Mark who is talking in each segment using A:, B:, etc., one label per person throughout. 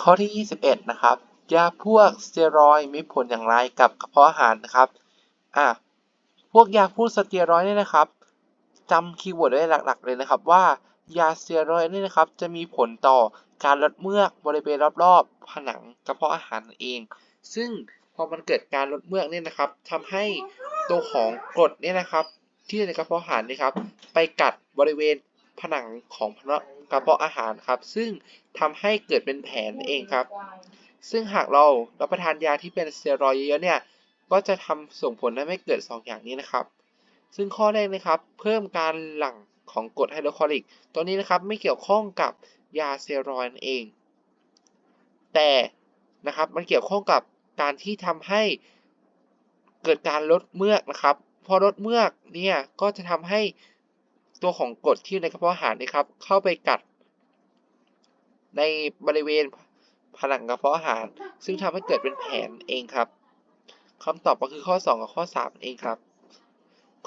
A: ข้อที่ 21 นะครับ ยาพวกสเตียรอยมีผลอย่างไรกับกระเพาะอาหารนะครับอะพวกยาพวกสเตียรอยเนี่ยนะครับจำคีย์เวิร์ดไว้หลัก ๆ เลยนะครับว่ายาสเตียรอยเนี่ยนะครับจะมีผลต่อการลดเมือกบริเวณรอบๆ ผนังกระเพาะอาหารเอง ซึ่งพอมันเกิดการลดเมือกเนี่ยนะครับทำให้ตัวของกรดเนี่ยนะครับ ที่อยู่ในกระเพาะอาหารนะครับ ไปกัดบริเวณผนังของ กระเพาะอาหารครับ ซึ่งทำให้เกิดเป็นแผลนั่นเองครับ ซึ่งหากเรารับประทานยาที่เป็นสเตียรอยด์เยอะๆเนี่ยก็จะทำส่งผลให้เกิด 2 อย่างนี้นะครับ ซึ่งข้อแรกนะครับ เพิ่มการหลั่งของกรดไฮโดรคลอริก ตัวนี้นะครับไม่เกี่ยวข้องกับยาสเตียรอยด์นั่นเอง แต่นะครับมันเกี่ยวข้องกับการที่ทำให้เกิดการลดเมือกนะครับ พอลดเมือกเนี่ยก็จะทำให้ ตัวของกรดที่อยู่ในกระเพาะอาหารนะครับ เข้าไปกัด ในบริเวณผนังกระเพาะอาหาร ซึ่งทำให้เกิดเป็นแผลเองครับคำตอบก็คือข้อ 2 กับข้อ 3 เองครับ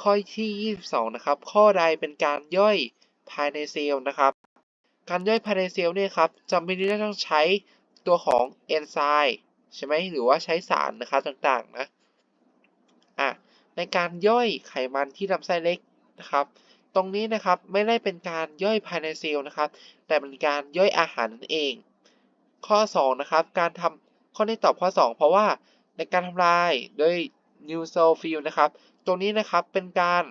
A: ข้อที่ 22 นะครับ ข้อใดเป็นการย่อยภายในเซลล์นะครับ การย่อยภายในเซลล์เนี่ยครับจำเป็นที่จะต้องใช้ตัวของเอนไซม์ใช่ไหมหรือว่าใช้สารนะครับต่างๆนะอะในการย่อยไขมันที่ลำไส้เล็กนะครับ ตรงนี้นะครับไม่ได้เป็นการย่อยภายในเซลล์นะครับ แต่เป็นการย่อยอาหารนั่นเอง ข้อ2นะครับการทำข้อนี้ตอบข้อ 2 เพราะว่าในการทำลายโดยนิวโซฟิลนะครับตรงนี้นะครับเป็นการ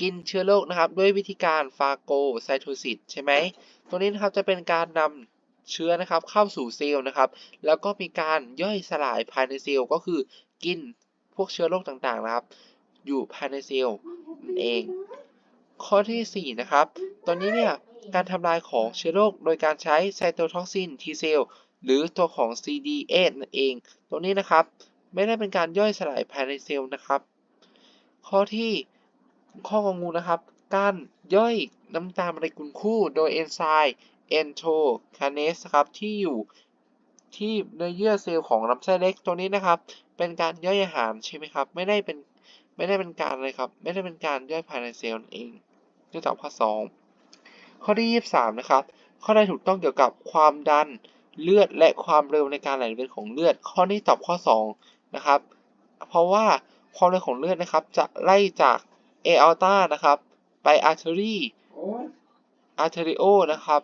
A: กินเชื้อโรคนะครับ ด้วยวิธีการฟาโกไซโทซิสใช่ไหมตรงนี้นะครับจะเป็นการนำเชื้อนะครับเข้าสู่เซลล์นะครับ แล้วก็มีการย่อยสลายภายในเซลล์ก็คือกินพวกเชื้อโรคต่างๆนะครับ อยู่ภายในเซลล์นั่นเอง ข้อที่ 4 นะครับ ตอนนี้เนี่ยการทำลายของเชื้อโรคโดยการใช้ไซโตท็อกซิน T เซลล์หรือตัวของ CD8 นั่นเอง ตรงนี้นะครับ ไม่ได้เป็นการย่อยสลายภายในเซลล์นะครับ ข้อที่ข้ององูนะครับ การย่อยน้ำตาลโมเลกุลคู่โดยเอนไซม์เอนโทคาเนสครับที่อยู่ที่เนื้อเยื่อเซลล์ของลำไส้เล็กตัวนี้นะครับ เป็นการย่อยอาหารใช่ไหมครับ ไม่ได้เป็นไม่ได้เป็นการเลยครับ ไม่ได้เป็นการย่อยภายในเซลล์เอง นี่ตอบข้อ 2 ข้อที่ 23 นะครับ ข้อใดถูกต้องเกี่ยวกับความดันเลือดและความเร็วในการไหลเวียนของเลือด ข้อนี้ตอบข้อ 2 นะครับ เพราะว่าความเร็วของเลือดนะครับ จะไล่จากเออัลตานะครับ ไปอาร์เทอรี่อาร์เทอริโอนะครับ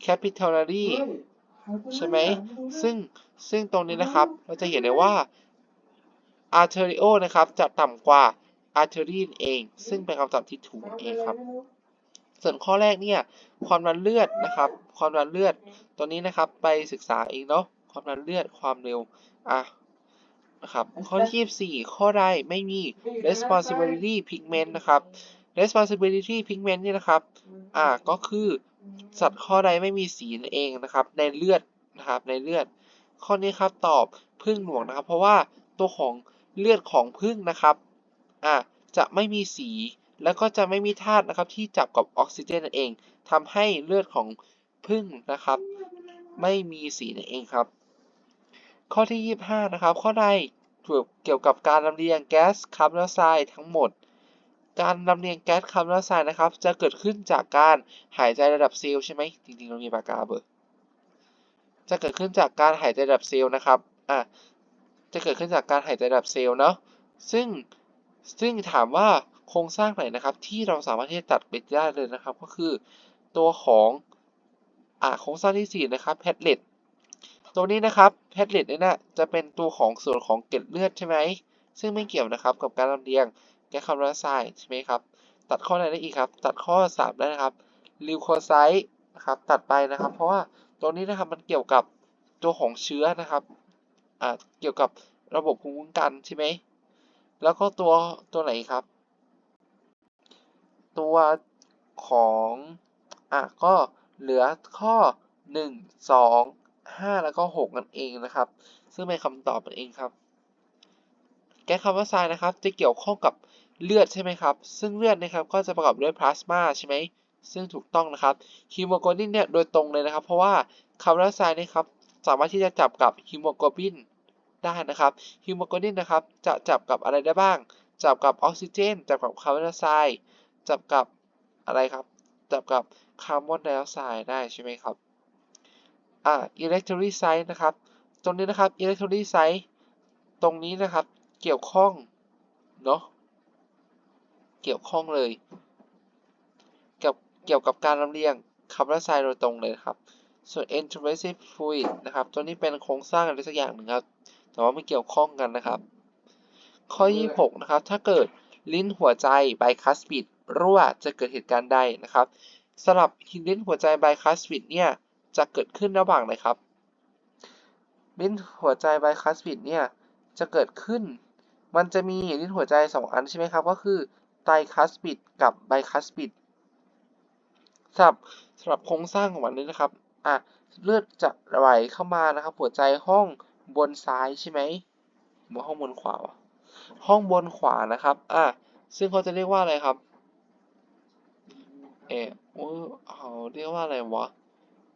A: แคปิทอลารีใช่ไหม ซึ่ง ซึ่งตรงนี้นะครับ เราจะเห็นได้ว่า arterio นะครับ จะต่ำกว่า artery เอง ซึ่งเป็นคำตอบที่ถูกเองครับ ส่วนข้อแรกเนี่ย ความดันเลือดนะครับ ความดันเลือด ตัวนี้นะครับไปศึกษาเองเนาะ ความดันเลือด ความเร็ว อะนะครับ ข้อที่24ข้อใดไม่มี responsibility pigment นะครับ responsibility pigment นี่นะครับ อ่า ก็คือสัตว์ข้อใดไม่มีสีนั่นเองนะครับ ในเลือดนะครับ ในเลือด ข้อนี้ครับตอบพึ่งหลวงนะครับ เพราะว่าตัวของเลือดของพึ่งนะครับ อ่าจะไม่มีสี แล้วก็จะไม่มีธาตุนะครับที่จับกับออกซิเจนนั่นเองทำให้เลือดของพึ่งนะครับ ไม่มีสีนั่นเองครับ ข้อที่ 25 นะครับ ข้อใดเกี่ยวกับการลำเลียงแก๊สคาร์บอนไดออกไซด์ทั้งหมด การลำเลียงแก๊สคาร์บอนไดออกไซด์นะครับ จะเกิดขึ้นจากการหายใจระดับเซลล์ใช่ไหมจริงๆเรามีปากกาเบอร์จะเกิดขึ้นจากการหายใจระดับเซลล์นะครับอะจะเกิดขึ้นจากการหายใจระดับเซลล์เนาะซึ่ง ซึ่งถามว่าโครงสร้างไหนนะครับ ที่เราสามารถที่จะตัดไปได้เลยนะครับ ก็คือตัวของอ่าโครงสร้างที่ 4 นะครับแพทเลตตัวนี้นะครับแพทเลตเนี่ยนะจะเป็นตัวของส่วนของเกล็ดเลือดใช่ไหมซึ่งไม่เกี่ยวนะครับกับการลำเลียงแก๊สคาร์บอนไดออกไซด์ใช่ไหมครับตัดข้อไหนได้อีกครับ ตัดข้อ 3 ได้นะครับลิวโคไซต์นะครับตัดไปนะครับ เพราะว่าตัวนี้นะครับมันเกี่ยวกับตัวของเชื้อนะครับอ่าเกี่ยวกับระบบภูมิคุ้มกันใช่ไหม แล้วก็ตัวตัวไหนครับ ตัวของอะก็เหลือข้อ 1 2 5 แล้วก็ 6 นั่นเองนะครับ ซึ่งเป็นคำตอบนั่นเองครับ แก๊สคาร์บอนไดออกไซด์นะครับ จะเกี่ยวข้องกับเลือดใช่ไหมครับ ซึ่งเลือดนะครับก็จะประกอบด้วยพลาสมาใช่ไหม ซึ่งถูกต้องนะครับฮีโมโกลบินเนี่ยโดยตรงเลยนะครับ เพราะว่าคาร์บอนไดออกไซด์นะครับสามารถที่จะจับกับฮีโมโกลบิน ได้นะครับฮีโมโกลบินนะครับจะจับกับอะไรได้บ้าง จับกับออกซิเจน จับกับคาร์บอนไดออกไซด์จับกับอะไรครับ จับกับคาร์บอนไดออกไซด์ได้ใช่ไหมครับอ่า electrolyte นะครับ ตรงนี้นะครับ electrolyte ตรงนี้นะครับเกี่ยวข้องเนาะเกี่ยวข้องเลยกับเกี่ยวกับการลำเลียงคาร์บอนไดออกไซด์โดยตรงเลยครับส่วน intrusive fluid นะครับ ตัวนี้เป็นโครงสร้างอะไรสักอย่างหนึ่งครับ แต่ว่าไม่เกี่ยวข้องกันนะครับ ข้อ 26 นะครับ ถ้าเกิดลิ้นหัวใจไบคัสปิดรั่วจะเกิดเหตุการณ์ใดนะครับสำหรับลิ้นหัวใจไบคัสปิดเนี่ยจะเกิดขึ้นระหว่างไหนครับ ลิ้นหัวใจไบคัสปิดเนี่ยจะเกิดขึ้น มันจะมีลิ้นหัวใจ 2 อันใช่ไหมครับ ก็คือไตคัสปิดกับไบคัสปิดสำหรับสำหรับโครงสร้างของมันนี้นะครับ อะ เลือดจะไหลเข้ามานะครับ หัวใจห้อง บนซ้ายใช่ไหมหรือห้องบนขวาวะห้องบนขวานะครับ อะ ซึ่งเขาจะเรียกว่าอะไรครับ เออโอ้เขาเรียกว่าอะไรวะ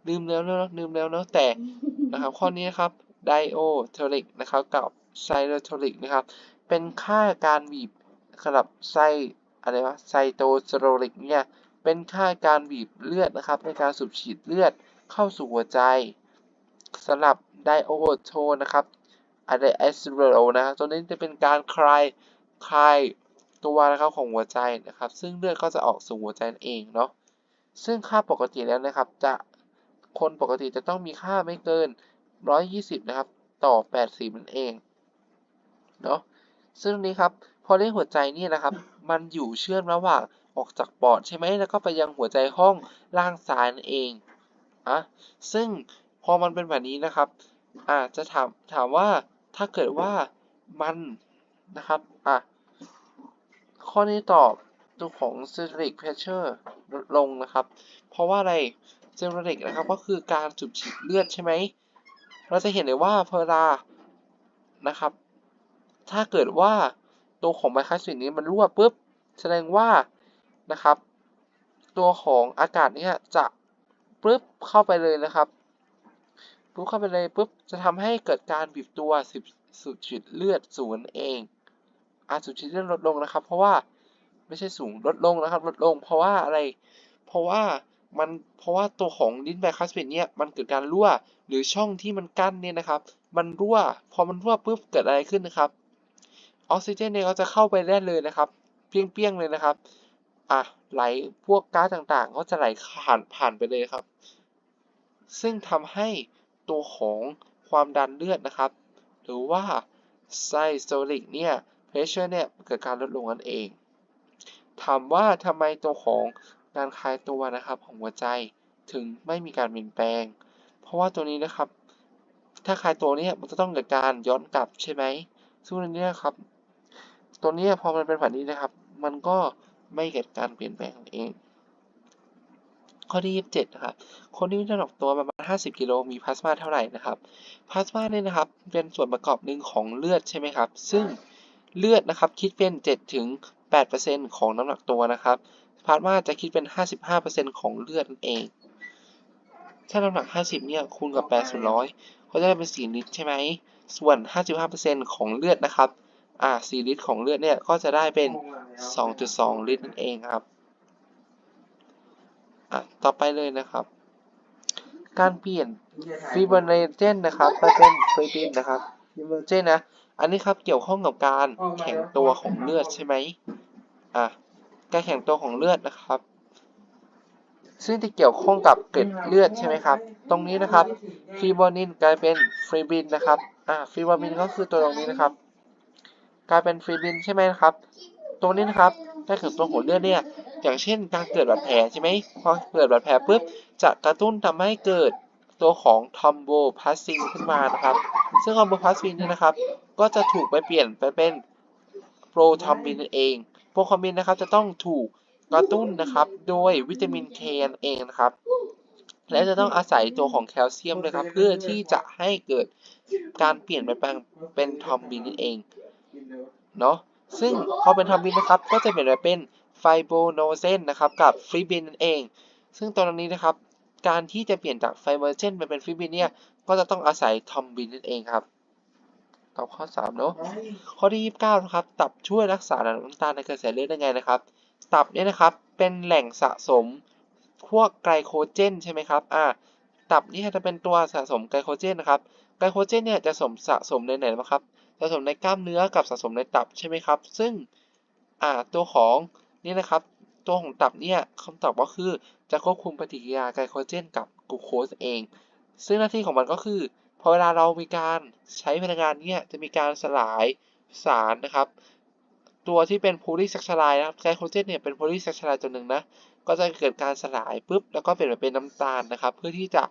A: ลืมแล้วเนอะลืมแล้วเนอะแต่นะครับ ข้อนี้นะครับไดโอเทอริกนะครับ กับไซโลเทอริกนะครับ เป็นค่าการบีบสำหรับไซอะไรวะไซโตสโตริกเนี่ย เป็นค่าการบีบเลือดนะครับ ในการสูบฉีดเลือดเข้าสู่หัวใจสำหรับ ไดโอโทนะครับอะไรเอสเรโอนะครับตัวนี้จะเป็นการคลายคลายตัวนะครับของหัวใจนะครับ ซึ่งเลือดก็จะออกสู่หัวใจนั่นเองเนาะซึ่งค่าปกติแล้วนะครับ จะคนปกติจะต้องมีค่าไม่เกิน 120 นะครับ ต่อ 80นั่นเองเนาะซึ่งนี้ครับพอเล่นหัวใจนี่นะครับ มันอยู่เชื่อมระหว่างออกจากปอดใช่ไหมแล้วก็ไปยังหัวใจห้องล่างซ้ายนั่นเองอะซึ่งพอมันเป็นแบบนี้นะครับ อ่าจะถามถามว่าถ้าเกิดว่ามันนะครับอะข้อนี้ตอบตัวของ systolic pressure ลดลงนะครับ เพราะว่าอะไร systolic นะครับก็คือการสูบฉีดเลือดใช่ไหม เราจะเห็นเลยว่าเวลานะครับ ถ้าเกิดว่าตัวของไบคัสฟินนี้มันรั่วปุ๊บ แสดงว่านะครับ ตัวของอากาศเนี่ยจะปุ๊บเข้าไปเลยนะครับ ปุ๊บเข้าไปเลยปุ๊บจะทำให้เกิดการบีบตัวสูบฉีดเลือดสูงนั่นเองอาสูบฉีดเลือดลดลงนะครับ เพราะว่าไม่ใช่สูงลดลงนะครับ ลดลง เพราะว่าอะไร เพราะว่ามันเพราะว่าตัวของลิ้นไบคัสฟินเนี่ยมันเกิดการรั่วหรือช่องที่มันกั้นเนี่ยนะครับ มันรั่ว พอมันรั่วปุ๊บเกิดอะไรขึ้นนะครับ ออกซิเจนเนี่ยก็จะเข้าไปได้เลยนะครับ เปี้ยงๆเลยนะครับอะไหลพวกก๊าซต่างๆ ก็จะไหลผ่านผ่านไปเลยครับ ซึ่งทำให้ ตัวของความดันเลือดนะครับ หรือว่าไซโซลิกเนี่ยเพรสเชอร์เนี่ยเกิดการลดลงนั่นเอง ถามว่าทำไมตัวของการคลายตัวนะครับของหัวใจถึงไม่มีการเปลี่ยนแปลง เพราะว่าตัวนี้นะครับ ถ้าคลายตัวเนี้มันจะต้องเกิดการย้อนกลับใช่ไหมซึ่งตัวนี้ครับ ตัวนี้พอมันเป็นแบบนี้นะครับ มันก็ไม่เกิดการเปลี่ยนแปลงเอง ข้อที่ 27 นะครับ คนที่มีน้ำหนักตัวประมาณ 50 กิโลมีพลาสมาเท่าไหร่นะครับ พลาสมาเนี่ยนะครับ เป็นส่วนประกอบหนึ่งของเลือดใช่ไหมครับ ซึ่งเลือดนะครับคิดเป็น 7 ถึง 8%ของน้ำหนักตัวนะครับ พลาสมาจะคิดเป็น 55%ของเลือดนั่นเอง ถ้าน้ำหนัก 50 เนี่ยคูณกับ8ส่วนร้อยก็จะได้เป็น 4 ลิตรใช่ไหม ส่วน 55%ของเลือดนะครับ อ่า 4 ลิตรของเลือดเนี่ยก็จะได้เป็น 2.2 ลิตรนั่นเองครับ อะต่อไปเลยนะครับ การเปลี่ยนฟิบรเนเจนนะครับไปเป็นฟรีบินนะครับฟิบรเนเจนนะ อันนี้ครับเกี่ยวข้องกับการแข็งตัวของเลือดใช่ไหมอะการแข็งตัวของเลือดนะครับ ซึ่งจะเกี่ยวข้องกับเกล็ดเลือดใช่ไหมครับ ตรงนี้นะครับฟิบรนินกลายเป็นฟรีบินนะครับอ่าฟิบรนินก็คือตัวตรงนี้นะครับ กลายเป็นฟรีบินใช่ไหมนะครับ ตรงนี้นะครับการแข็งตัวของเลือดเนี่ย อย่างเช่น การเกิดบาดแผลใช่ไหมพอเกิดบาดแผลปุ๊บจะกระตุ้นทำให้เกิดตัวของทอมโบพาสซินขึ้นมานะครับ ซึ่งทอมโบพาสซินเนี่ยนะครับ ก็จะถูกไปเปลี่ยนไปเป็นโปรทอมบินเองโปรทอมบินนะครับจะต้องถูกกระตุ้นนะครับโดยวิตามินเคนเองนะครับและจะต้องอาศัยตัวของแคลเซียมนะครับ เพื่อที่จะให้เกิดการเปลี่ยนไปเป็นทอมบินนั่นเองเนาะซึ่งพอเป็นทอมบินนะครับ ก็จะเปลี่ยนไปเป็น ไฟโบโนเซนนะครับกับฟรีบินนั่นเอง ซึ่งตอนนี้นะครับการที่จะเปลี่ยนจากไฟเบอร์เจนไปเป็นฟรีบินเนี่ยก็จะต้องอาศัยทอมบินนั่นเองครับตอบข้อ3เนาะข้อที่ 29นะครับตับช่วยรักษาน้ำตาลในกระแสเลือดได้ไงนะครับ ตับเนี่ยนะครับเป็นแหล่งสะสมพวกไกลโคเจนใช่ไหมครับอ่าตับนี่จะเป็นตัวสะสมไกลโคเจนนะครับไกลโคเจนเนี่ยจะสมสะสมในไหนบ้างครับสะสมในกล้ามเนื้อกับสะสมในตับใช่ไหมครับ ซึ่งอ่าตัวของ นี่นะครับ ตัวของตับเนี่ยคำตอบก็คือจะควบคุมปฏิกิริยาไกลโคเจนกับกลูโคสเอง ซึ่งหน้าที่ของมันก็คือ พอเวลาเรามีการใช้พลังงานเนี่ยจะมีการสลายสารนะครับ ตัวที่เป็นโพลีแซคคาไรด์นะครับไกลโคเจนเนี่ยเป็นโพลีแซคคาไรด์ตัวหนึ่งนะก็จะเกิดการสลายปุ๊บแล้วก็เปลี่ยนไปเป็นน้ำตาลนะครับ เพื่อที่จะ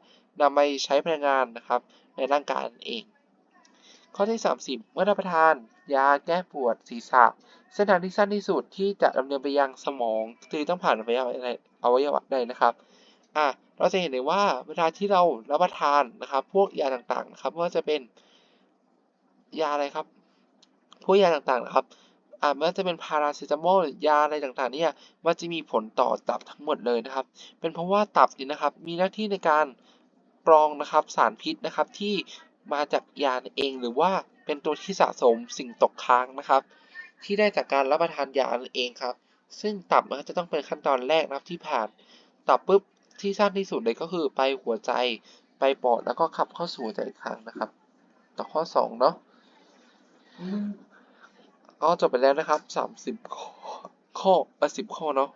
A: นำไปใช้พลังงานนะครับในร่างกายเอง ข้อที่ 30 เมื่อรับประทาน ยาแก้ปวดศีรษะ เส้นทางที่สั้นที่สุดที่จะดำเนินไปยังสมองคือต้องผ่านอวัยวะใดอวัยวะใดนะครับอะเราจะเห็นเลยว่าเวลาที่เรารับประทานนะครับ พวกยาต่างๆนะครับว่าจะเป็นยาอะไรครับ พวกยาต่างๆนะครับอ่าไม่ว่าจะเป็นพาราเซตามอลยาอะไรต่างๆเนี่ยมันจะมีผลต่อตับทั้งหมดเลยนะครับ เป็นเพราะว่าตับนี่นะครับ มีหน้าที่ในการกรองนะครับสารพิษนะครับที่ มาจากยาเองหรือว่าเป็นตัวที่สะสมสิ่งตกค้างนะครับ ที่ได้จากการรับประทานยานั่นเองครับ ซึ่งตับนะครับจะต้องเป็นขั้นตอนแรกนะครับที่ผ่านตับปุ๊บที่สั้นที่สุดเลยก็คือไปหัวใจไปปอดแล้วก็ขับเข้าสู่หัวใจอีกครั้งนะครับ ต่อข้อสองเนาะก็จบไปแล้วนะครับสามสิบข้อข้อสิบข้อเนาะ